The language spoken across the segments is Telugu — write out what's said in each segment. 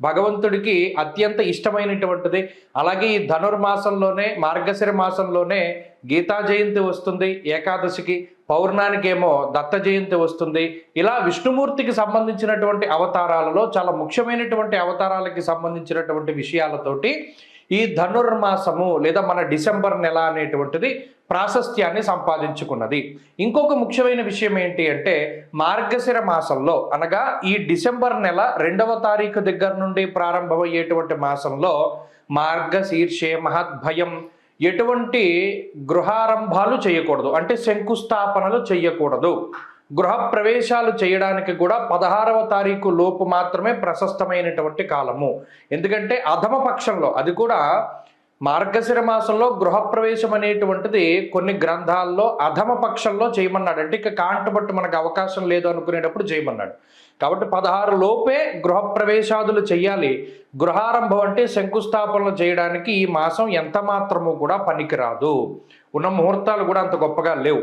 భగవంతుడికి అత్యంత ఇష్టమైనటువంటిది. అలాగే ఈ ధనుర్మాసంలోనే మార్గశిర మాసంలోనే గీతా జయంతి వస్తుంది ఏకాదశికి పౌర్ణానికి ఏమో దత్త జయంతి వస్తుంది. ఇలా విష్ణుమూర్తికి సంబంధించినటువంటి అవతారాలలో చాలా ముఖ్యమైనటువంటి అవతారాలకి సంబంధించినటువంటి విషయాలతోటి ఈ ధనుర్మాసము లేదా మన డిసెంబర్ నెల అనేటువంటిది ప్రాశస్త్యాన్ని సంపాదించుకున్నది. ఇంకొక ముఖ్యమైన విషయం ఏంటి అంటే మార్గశిర మాసంలో అనగా ఈ డిసెంబర్ నెల రెండవ తారీఖు దగ్గర నుండి ప్రారంభమయ్యేటువంటి మాసంలో మార్గశీర్షే మహద్భయం ఎటువంటి గృహారంభాలు చేయకూడదు. అంటే శంకుస్థాపనలు చేయకూడదు. గృహ ప్రవేశాలు చేయడానికి కూడా పదహారవ తారీఖు లోపు మాత్రమే ప్రశస్తమైనటువంటి కాలము. ఎందుకంటే అధమ పక్షంలో అది కూడా మార్గశిర మాసంలో గృహప్రవేశం అనేటువంటిది కొన్ని గ్రంథాల్లో అధమ పక్షంలో చేయమన్నాడు అంటే ఇక కాంటబట్టు మనకు అవకాశం లేదు అనుకునేటప్పుడు చేయమన్నాడు. కాబట్టి పదహారు లోపే గృహప్రవేశాదులు చేయాలి గృహారంభం అంటే శంకుస్థాపనలు చేయడానికి ఈ మాసం ఎంత మాత్రము కూడా పనికిరాదు. ఉన్న ముహూర్తాలు కూడా అంత గొప్పగా లేవు.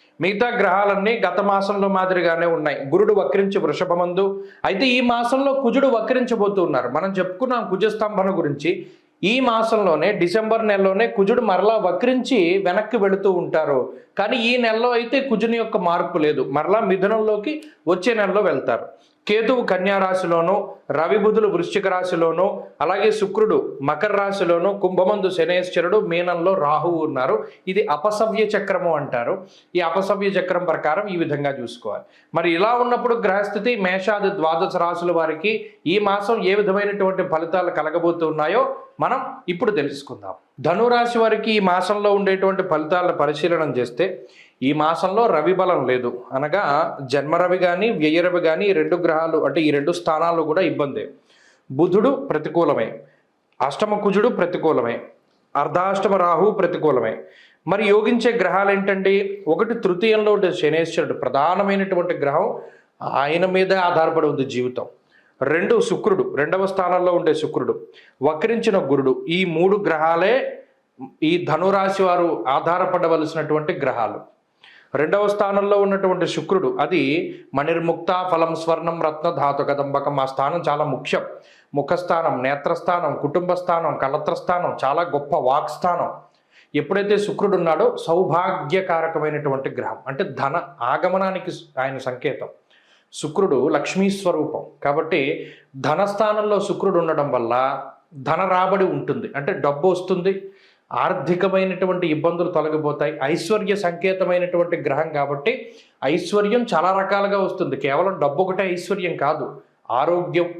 మిగతా గ్రహాలన్నీ గత మాసంలో మాదిరిగానే ఉన్నాయి. గురుడు వక్రించి వృషభమందు. అయితే ఈ మాసంలో కుజుడు వక్రించబోతున్నారు. మనం చెప్పుకున్నాం కుజస్తంభన గురించి. ఈ మాసంలోనే డిసెంబర్ నెలలోనే కుజుడు మరలా వక్రించి వెనక్కి వెళుతూ ఉంటారు. కానీ ఈ నెలలో అయితే కుజుని యొక్క మార్పు లేదు. మరలా మిథునంలోకి వచ్చే నెలలో వెళ్తారు. కేతువు కన్యారాశిలోను రవి బుధులు వృశ్చిక రాశిలోను అలాగే శుక్రుడు మకర రాశిలోను కుంభమందు శనేశ్వరుడు మీనంలో రాహువు ఉన్నారు. ఇది అపసవ్య చక్రము అంటారు. ఈ అపసవ్య చక్రం ప్రకారం ఈ విధంగా చూసుకోవాలి. మరి ఇలా ఉన్నప్పుడు గ్రహస్థితి మేషాది ద్వాదశ రాశుల వారికి ఈ మాసం ఏ విధమైనటువంటి ఫలితాలు కలగబోతున్నాయో మనం ఇప్పుడు తెలుసుకుందాం. ధనురాశి వారికి ఈ మాసంలో ఉండేటువంటి ఫలితాలను పరిశీలన చేస్తే ఈ మాసంలో రవి బలం లేదు. అనగా జన్మరవి కానీ వ్యయరవి కానీ ఈ రెండు గ్రహాలు అంటే ఈ రెండు స్థానాలు కూడా ఇబ్బందే. బుధుడు ప్రతికూలమే. అష్టమ కుజుడు ప్రతికూలమే. అర్ధాష్టమ రాహు ప్రతికూలమే. మరి యోగించే గ్రహాలు ఏంటండి ఒకటి తృతీయంలో ఉండే శనేశ్వరుడు ప్రధానమైనటువంటి గ్రహం ఆయన మీదే ఆధారపడి ఉంది జీవితం. రెండు శుక్రుడు రెండవ స్థానంలో ఉండే శుక్రుడు వక్రించిన గురుడు ఈ మూడు గ్రహాలే ఈ ధనురాశి వారు ఆధారపడవలసినటువంటి గ్రహాలు. రెండవ స్థానంలో ఉన్నటువంటి శుక్రుడు అది మణిర్ముక్త ఫలం స్వర్ణం రత్న ధాతు కదంబకం ఆ స్థానం చాలా ముఖ్యం. ముఖస్థానం నేత్రస్థానం కుటుంబ స్థానం కలత్రస్థానం చాలా గొప్ప వాక్ స్థానం ఎప్పుడైతే శుక్రుడు ఉన్నాడో సౌభాగ్యకారకమైనటువంటి గ్రహం అంటే ధన ఆగమనానికి ఆయన సంకేతం. శుక్రుడు లక్ష్మీ స్వరూపం. కాబట్టి ధనస్థానంలో శుక్రుడు ఉండడం వల్ల ధన రాబడి ఉంటుంది. అంటే డబ్బు వస్తుంది ఆర్థికమైనటువంటి ఇబ్బందులు తొలగిపోతాయి. ఐశ్వర్య సంకేతమైనటువంటి గ్రహం కాబట్టి ఐశ్వర్యం చాలా రకాలుగా వస్తుంది. కేవలం డబ్బు ఒకటే ఐశ్వర్యం కాదు. ఆరోగ్యం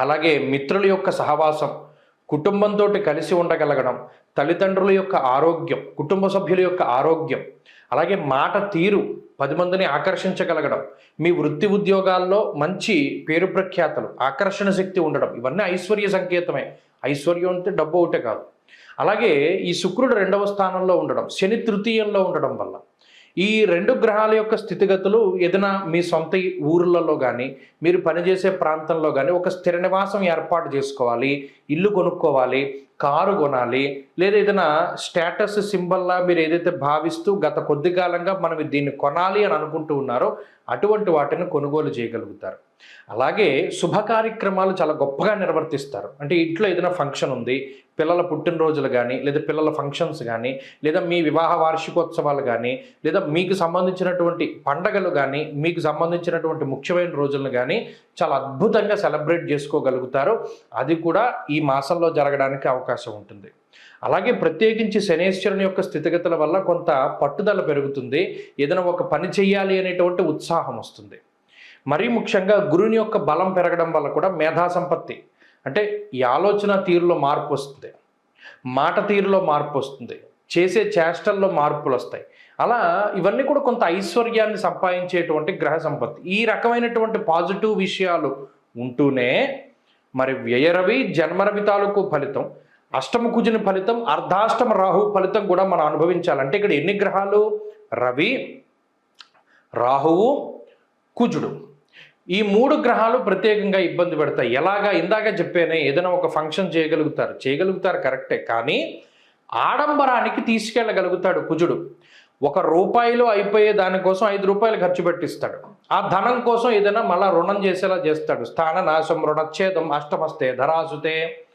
అలాగే మిత్రుల యొక్క సహవాసం కుటుంబంతో కలిసి ఉండగలగడం తల్లిదండ్రుల యొక్క ఆరోగ్యం కుటుంబ సభ్యుల యొక్క ఆరోగ్యం అలాగే మాట తీరు పది మందిని ఆకర్షించగలగడం మీ వృత్తి ఉద్యోగాల్లో మంచి పేరు ప్రఖ్యాతలు ఆకర్షణ శక్తి ఉండడం ఇవన్నీ ఐశ్వర్య సంకేతమే. ఐశ్వర్యం అంటే డబ్బు ఒకటే కాదు. అలాగే ఈ శుక్రుడు రెండవ స్థానంలో ఉండడం శని తృతీయంలో ఉండడం వల్ల ఈ రెండు గ్రహాల యొక్క స్థితిగతులు ఏదైనా మీ సొంత ఊర్లలో కానీ మీరు పనిచేసే ప్రాంతంలో కానీ ఒక స్థిర నివాసం ఏర్పాటు చేసుకోవాలి ఇల్లు కొనుక్కోవాలి కారు కొనాలి లేదా ఏదైనా స్టేటస్ సింబల్లా మీరు ఏదైతే భావిస్తూ గత కొద్ది కాలంగా మనం దీన్ని కొనాలి అని అనుకుంటూ ఉన్నారో అటువంటి వాటిని కొనుగోలు చేయగలుగుతారు. అలాగే శుభ కార్యక్రమాలు చాలా గొప్పగా నిర్వర్తిస్తారు. అంటే ఇంట్లో ఏదైనా ఫంక్షన్ ఉంది పిల్లల పుట్టినరోజులు కానీ లేదా పిల్లల ఫంక్షన్స్ కానీ లేదా మీ వివాహ వార్షికోత్సవాలు కానీ లేదా మీకు సంబంధించినటువంటి పండగలు కానీ మీకు సంబంధించినటువంటి ముఖ్యమైన రోజులను కానీ చాలా అద్భుతంగా సెలబ్రేట్ చేసుకోగలుగుతారు. అది కూడా ఈ మాసంలో జరగడానికి అవకాశం అవకాశం ఉంటుంది. అలాగే ప్రత్యేకించి శనేశ్వరుని యొక్క స్థితిగతుల వల్ల కొంత పట్టుదల పెరుగుతుంది. ఏదైనా ఒక పని చేయాలి అనేటువంటి ఉత్సాహం వస్తుంది. మరీ ముఖ్యంగా గురుని యొక్క బలం పెరగడం వల్ల కూడా మేధా సంపత్తి అంటే ఈ ఆలోచన తీరులో మార్పు వస్తుంది. మాట తీరులో మార్పు వస్తుంది. చేసే చేష్టల్లో మార్పులు వస్తాయి. అలా ఇవన్నీ కూడా కొంత ఐశ్వర్యాన్ని సంపాదించేటువంటి గ్రహ సంపత్తి. ఈ రకమైనటువంటి పాజిటివ్ విషయాలు ఉంటూనే మరి వ్యయరవి జన్మరవి తాలూకు ఫలితం అష్టమ కుజుని ఫలితం అర్ధాష్టమ రాహు ఫలితం కూడా మనం అనుభవించాలంటే ఇక్కడ ఎన్ని గ్రహాలు? రవి రాహువు కుజుడు. ఈ మూడు గ్రహాలు ప్రత్యేకంగా ఇబ్బంది పెడతాయి. ఎలాగా? ఇందాక చెప్పానే ఏదైనా ఒక ఫంక్షన్ చేయగలుగుతారు. చేయగలుగుతారు కరెక్టే కానీ ఆడంబరానికి తీసుకెళ్ళగలుగుతాడు కుజుడు. ఒక రూపాయిలో అయిపోయే దానికోసం ఐదు రూపాయలు ఖర్చు పెట్టిస్తాడు. ఆ ధనం కోసం ఏదైనా మళ్ళా రుణం చేసేలా చేస్తాడు. స్థాన నాశం రుణచ్ఛేదం అష్టమస్తే ధరాసుతే.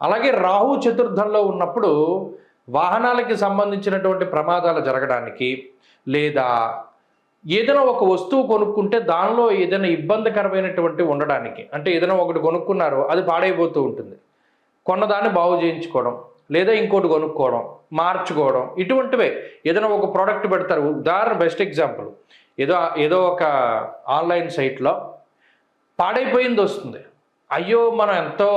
అలాగే రాహు చతుర్థంలో ఉన్నప్పుడు వాహనాలకి సంబంధించినటువంటి ప్రమాదాలు జరగడానికి లేదా ఏదైనా ఒక వస్తువు కొనుక్కుంటే దానిలో ఏదైనా ఇబ్బందికరమైనటువంటి ఉండడానికి అంటే ఏదైనా ఒకటి కొనుక్కున్నారో అది పాడైపోతూ ఉంటుంది. కొన్నదాన్ని బాగు చేయించుకోవడం లేదా ఇంకోటి కొనుక్కోవడం మార్చుకోవడం ఇటువంటివే. ఏదైనా ఒక ప్రోడక్ట్ పెడతారు. ఉదాహరణ బెస్ట్ ఎగ్జాంపుల్ ఏదో ఏదో ఒక ఆన్లైన్ సైట్లో పాడైపోయింది వస్తుంది. అయ్యో మనం ఎంతో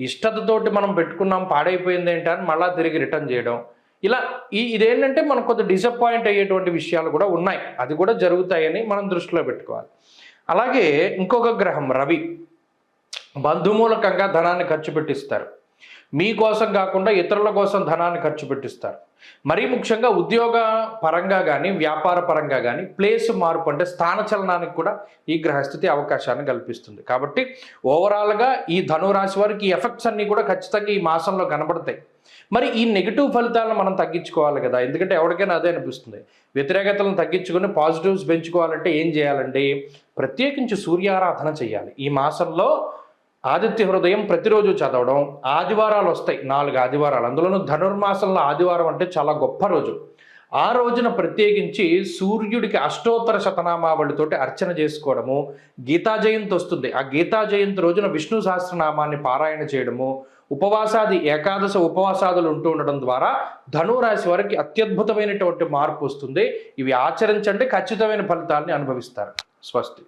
ఇష్టతతోటి మనం పెట్టుకున్నాం పాడైపోయింది అని మళ్ళీ తిరిగి రిటర్న్ చేయడం. ఇలా ఈ ఇదేంటంటే మనకు కొంత డిసప్పాయింట్ అయ్యేటువంటి విషయాలు కూడా ఉన్నాయి. అది కూడా జరుగుతాయని మనం దృష్టిలో పెట్టుకోవాలి. అలాగే ఇంకొక గ్రహం రవి. బంధుమూలకంగా ధనాన్ని ఖర్చు పెట్టిస్తారు. మీకోసం కాకుండా ఇతరుల కోసం ధనాన్ని ఖర్చు పెట్టిస్తారు. మరీ ముఖ్యంగా ఉద్యోగ పరంగా కానీ వ్యాపార పరంగా కానీ ప్లేస్ మార్పు అంటే స్థానచలనానికి కూడా ఈ గ్రహస్థితి అవకాశాన్ని కల్పిస్తుంది. కాబట్టి ఓవరాల్గా ఈ ధనురాశి వారికి ఈ ఎఫెక్ట్స్ అన్నీ కూడా ఖచ్చితంగా ఈ మాసంలో కనబడతాయి. మరి ఈ నెగిటివ్ ఫలితాలను మనం తగ్గించుకోవాలి కదా. ఎందుకంటే ఎవరికైనా అదే అనిపిస్తుంది. వ్యతిరేకతలను తగ్గించుకొని పాజిటివ్స్ పెంచుకోవాలంటే ఏం చేయాలండి ప్రత్యేకించి సూర్యారాధన చేయాలి. ఈ మాసంలో ఆదిత్య హృదయం ప్రతిరోజు చదవడం ఆదివారాలు వస్తాయి నాలుగు ఆదివారాలు. అందులోనూ ధనుర్మాసంలో ఆదివారం అంటే చాలా గొప్ప రోజు. ఆ రోజున ప్రత్యేకించి సూర్యుడికి అష్టోత్తర శతనామావళితోటి అర్చన చేసుకోవడము గీతా జయంతి వస్తుంది. ఆ గీతా జయంతి రోజున విష్ణు సహస్రనామాన్ని పారాయణ చేయడము ఉపవాసాది ఏకాదశ ఉపవాసాదులు ఉంటూ ఉండడం ద్వారా ధనురాశి వారికి అత్యద్భుతమైనటువంటి మార్పు వస్తుంది. ఇవి ఆచరించండి ఖచ్చితమైన ఫలితాన్ని అనుభవిస్తారు. స్వస్తి.